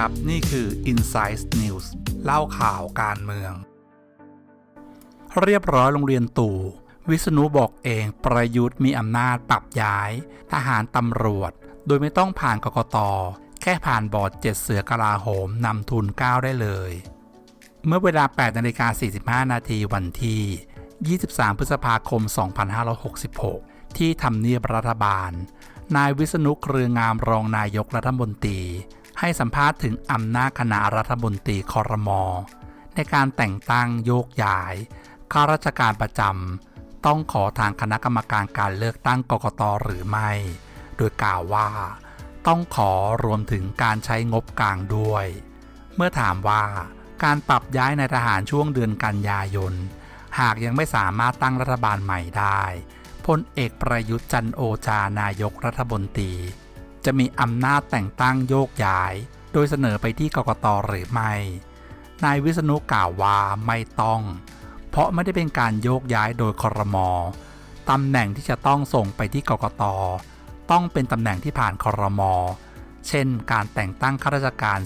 ครับ นี่คือ Inside News เล่าข่าวการเมือง เรียบร้อยโรงเรียนตู่ วิษณุบอกเองประยุทธ์มีอำนาจปรับย้าย ทหารตำรวจ โดยไม่ต้องผ่านกกต แค่ผ่านบอร์ดเจ็ดเสือกลาโหมนำทุนก้าวได้เลย เมื่อเวลา8นาฬิกา45 นาทีวันที่ 23 พฤษภาคม 2566 ที่ทำเนียบรัฐบาลนายวิษณุเครืองามรองนายกรัฐมนตรี ให้สัมภาษณ์ถึงอำนาจคณะรัฐมนตรีคอรมอในการแต่งตั้งโยกย้ายข้าราชการประจำต้องขอทางคณะกรรมการการเลือกตั้งกกตหรือไม่ โดยกล่าวว่า ต้องขอรวมถึงการใช้งบกลางด้วย เมื่อถามว่าการปรับย้ายนายทหารช่วงเดือนกันยายน หากยังไม่สามารถตั้งรัฐบาลใหม่ได้พลเอกประยุทธ์จันโอชานายกรัฐมนตรี จะมีอำนาจแต่งตั้งโยกย้าย โดยเสนอไปที่กกตหรือไม่ นายวิษณุกล่าวว่าไม่ต้อง เพราะไม่ได้เป็นการโยกย้ายโดยครมตำแหน่งที่จะต้องส่งไปที่กกต ต้องเป็นตำแหน่งที่ผ่านครมเช่น การแต่งตั้งข้าราชการ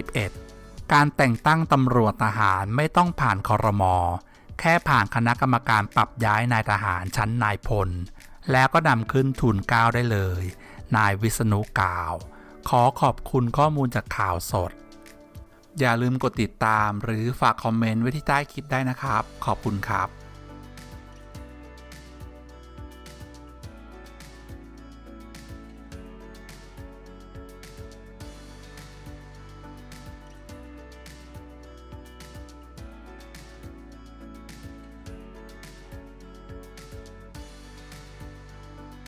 40-41 การแต่งตั้งตำรวจทหารไม่ต้องผ่านคอรมอแค่ผ่านคณะกรรมการปรับย้ายนายทหารชั้นนายพล แล้วก็นำขึ้นทุนก้าวได้เลย นายวิษณุกล่าว ขอขอบคุณข้อมูลจากข่าวสด อย่าลืมกดติดตามหรือฝากคอมเมนต์ไว้ที่ใต้คลิปได้นะครับ ขอบคุณครับ